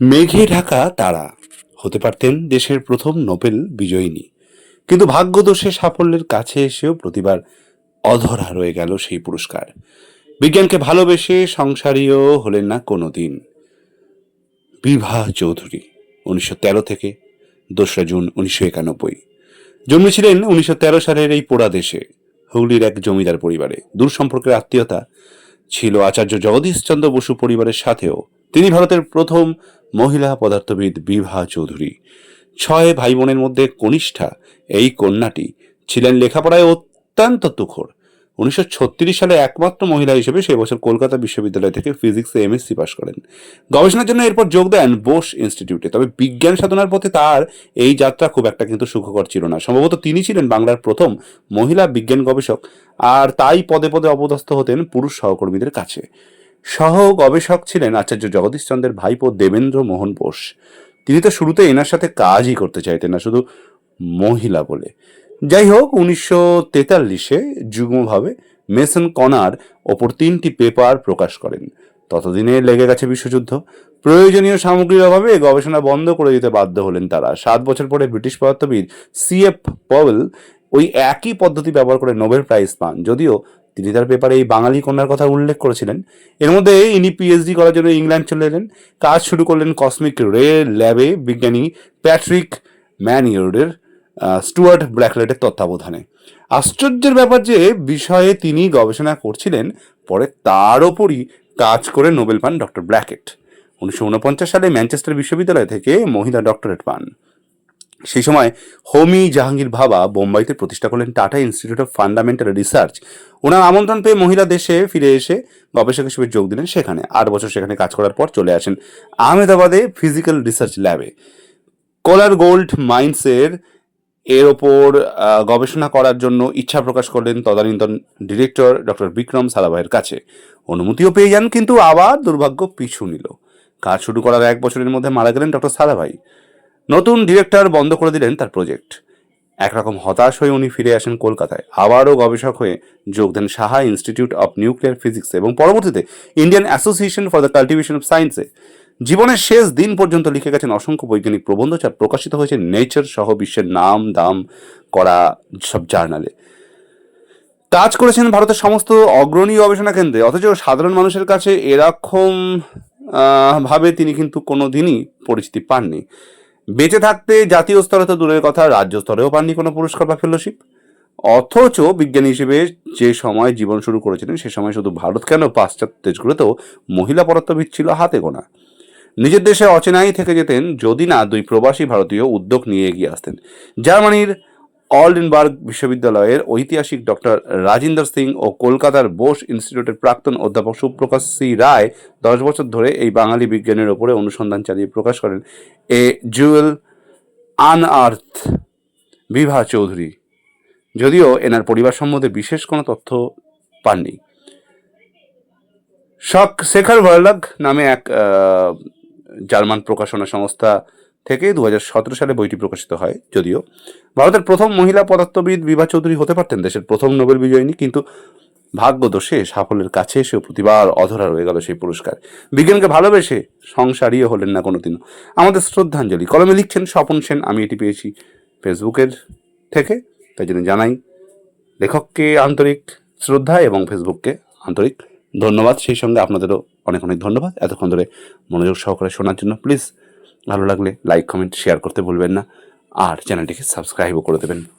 মেঘে ঢাকা তারা। হতে পারতেন দেশের প্রথম নোবেল বিজয়িনী। কিন্তু ভাগ্যদোষে সাফল্যের কাছে এসেও প্রতিবার অধরা রয়ে গেল সেই পুরস্কার। বিজ্ঞানকে ভালোবেসে সংসারীয় হলেন না কোনোদিন। বিভা চৌধুরী, উনিশশো তেরো থেকে দোসরা জুন উনিশশো একানব্বই। জন্মেছিলেন উনিশশো তেরো সালের এই পোড়া দেশে, হুগলির এক জমিদার পরিবারে। দূর সম্পর্কের আত্মীয়তা ছিল আচার্য জগদীশচন্দ্র বসু পরিবারের সাথেও। তিনি ভারতের প্রথম মহিলা পদার্থবিদ বিভা চৌধুরী। ছয় ভাই বোনের মধ্যে কনিষ্ঠা, এই কন্যাটি, ছিলেন লেখাপড়ায় অত্যন্ত তুখর উনিশশো সালে একমাত্র মহিলা হিসেবে সে বছর কলকাতা বিশ্ববিদ্যালয় থেকে ফিজিক্সে এমএসসি পাশ করেন। গবেষণার জন্য এরপর যোগ দেন বোস ইনস্টিটিউটে, তবে বিজ্ঞান সাধনার পথে তার এই যাত্রা খুব একটা কিন্তু সুখকর ছিল না। সম্ভবত তিনি ছিলেন বাংলার প্রথম মহিলা বিজ্ঞান গবেষক, আর তাই পদে পদে অপদস্থ হতেন পুরুষ সহকর্মীদের কাছে। সহ গবেষক ছিলেন আচার্য জগদীশচন্দ্রের ভাইপো দেবেন্দ্র মোহন বোস। তিনি তো শুরুতে এনার সাথে কাজই করতে চাইতেন না, শুধু মহিলা বলে। যাই হোক, উনিশশো তেতাল্লিশে যুগ্মভাবে মেসন কনার ওপর তিনটি পেপার প্রকাশ করেন। ততদিনে লেগে গেছে বিশ্বযুদ্ধ। প্রয়োজনীয় সামগ্রীর অভাবে গবেষণা বন্ধ করে দিতে বাধ্য হলেন তারা। সাত বছর পরে ব্রিটিশ পদার্থবিদ সি এফ পওয়েল ওই একই পদ্ধতি ব্যবহার করে নোবেল প্রাইজ পান, যদিও তিনি তার পেপারে এই বাঙালি কন্যার কথা উল্লেখ করেছিলেন। এর মধ্যে ইনি পিএইচডি করার জন্য ইংল্যান্ড চলে এলেন। কাজ শুরু করলেন কসমিক রে ল্যাবে বিজ্ঞানী প্যাট্রিক ম্যানিওর্ডের স্টুয়ার্ট ব্ল্যাকলেটের তত্ত্বাবধানে। আশ্চর্যের ব্যাপার যে বিষয়ে তিনি গবেষণা করছিলেন, পরে তার ওপরই কাজ করে নোবেল পান ডক্টর ব্ল্যাকেট উনিশশো উনপঞ্চাশ সালে ম্যানচেস্টার বিশ্ববিদ্যালয় থেকে মহিলা ডক্টরেট পান। সেই সময় হোমি জাহাঙ্গীর ভাবা বোম্বাইতে প্রতিষ্ঠা করলেন Tata Institute of Fundamental Research. ওনার আমন্ত্রণ পেয়ে মহিলা দেশে ফিরে এসে গবেষক হিসেবে যোগ দিলেন। সেখানে আট বছর সেখানে কাজ করার পর চলে আসেন আহমেদাবাদে ফিজিক্যাল রিসার্চ ল্যাবে। কোলার গোল্ড মাইন্সের এর ওপর গবেষণা করার জন্য ইচ্ছা প্রকাশ করলেন তদানীন্তন ডিরেক্টর ডক্টর বিক্রম সারাভাইয়ের কাছে। অনুমতিও পেয়ে যান, কিন্তু আবার দুর্ভাগ্য পিছু নিল। কাজ শুরু করার এক বছরের মধ্যে মারা গেলেন ডক্টর সারাভাই নতুন ডিরেক্টর বন্ধ করে দিলেন তার প্রজেক্ট একরকম হতাশ হয়ে উনি ফিরে আসেন কলকাতায়। আবারও গবেষক হয়ে যোগ দেন Saha Institute of Nuclear Physics এবং পরবর্তীতে Indian Association for the Cultivation of সায়েন্সে জীবনের শেষ দিন পর্যন্ত লিখে গেছেন অসংখ্য বৈজ্ঞানিক প্রবন্ধ যা প্রকাশিত হয়েছে নেচার সহ বিশ্বের নাম, দাম করা সব জার্নালে কাজ করেছেন ভারতের সমস্ত অগ্রণী গবেষণা কেন্দ্রে। অথচ সাধারণ মানুষের কাছে এরকম ভাবে তিনি কিন্তু কোনো দিনই পরিচিতি পাননি। বেঁচে থাকতে জাতীয় স্তরে তো দূরের কথা, রাজ্য স্তরেও পাননি কোনো পুরস্কার বা ফেলোশিপ অথচ বিজ্ঞানী হিসেবে যে সময় জীবন শুরু করেছিলেন, সে সময় শুধু ভারত কেন? পাশ্চাত্য দেশগুলোতেও মহিলা পদার্থবিদ ছিল হাতে গোনা। নিজের দেশে অচেনাই থেকে যেতেন যদি না দুই প্রবাসী ভারতীয় উদ্যোগ নিয়ে এগিয়ে আসতেন। জার্মানির অলডেনবার্গ বিশ্ববিদ্যালয়ের ঐতিহাসিক ডক্টর রাজিন্দর সিং ও কলকাতার বোস ইনস্টিটিউটের প্রাক্তন অধ্যাপক সুপ্রকাশ সি রায় দশ বছর ধরে এই বাঙালি বিজ্ঞানের ওপরে অনুসন্ধান চালিয়ে প্রকাশ করেন। এ জুয়েল আনআর্থ বিভা চৌধুরী। যদিও এনার পরিবার সম্বন্ধে বিশেষ কোনো তথ্য পাননি। শক শেখার ভার্লাগ নামে এক জার্মান প্রকাশনা সংস্থা থেকে দু হাজার সতেরো সালে বইটি প্রকাশিত হয়, যদিও ভারতের প্রথম মহিলা পদার্থবিদ বিভা চৌধুরী হতে পারতেন দেশের প্রথম নোবেল বিজয়িনী, কিন্তু ভাগ্যদোষে সাফল্যের কাছে এসেও প্রতিবার অধরা রয়ে গেল সেই পুরস্কার। বিজ্ঞানকে ভালোবেসে সংসারীয় হলেন না কোনোদিনও। আমাদের শ্রদ্ধাঞ্জলি। কলমে লিখছেন, স্বপন সেন, আমি এটি পেয়েছি ফেসবুকের থেকে, তাই জন্য জানাই, লেখককে আন্তরিক শ্রদ্ধা এবং ফেসবুককে আন্তরিক ধন্যবাদ। সেই সঙ্গে আপনাদেরও অনেক অনেক ধন্যবাদ। এতক্ষণ ধরে মনোযোগ সহকারে শোনার জন্য প্লিজ ভালো লাগলে লাইক কমেন্ট শেয়ার করতে ভুলবেন না। আর চ্যানেলটিকে সাবস্ক্রাইবও করে দেবেন।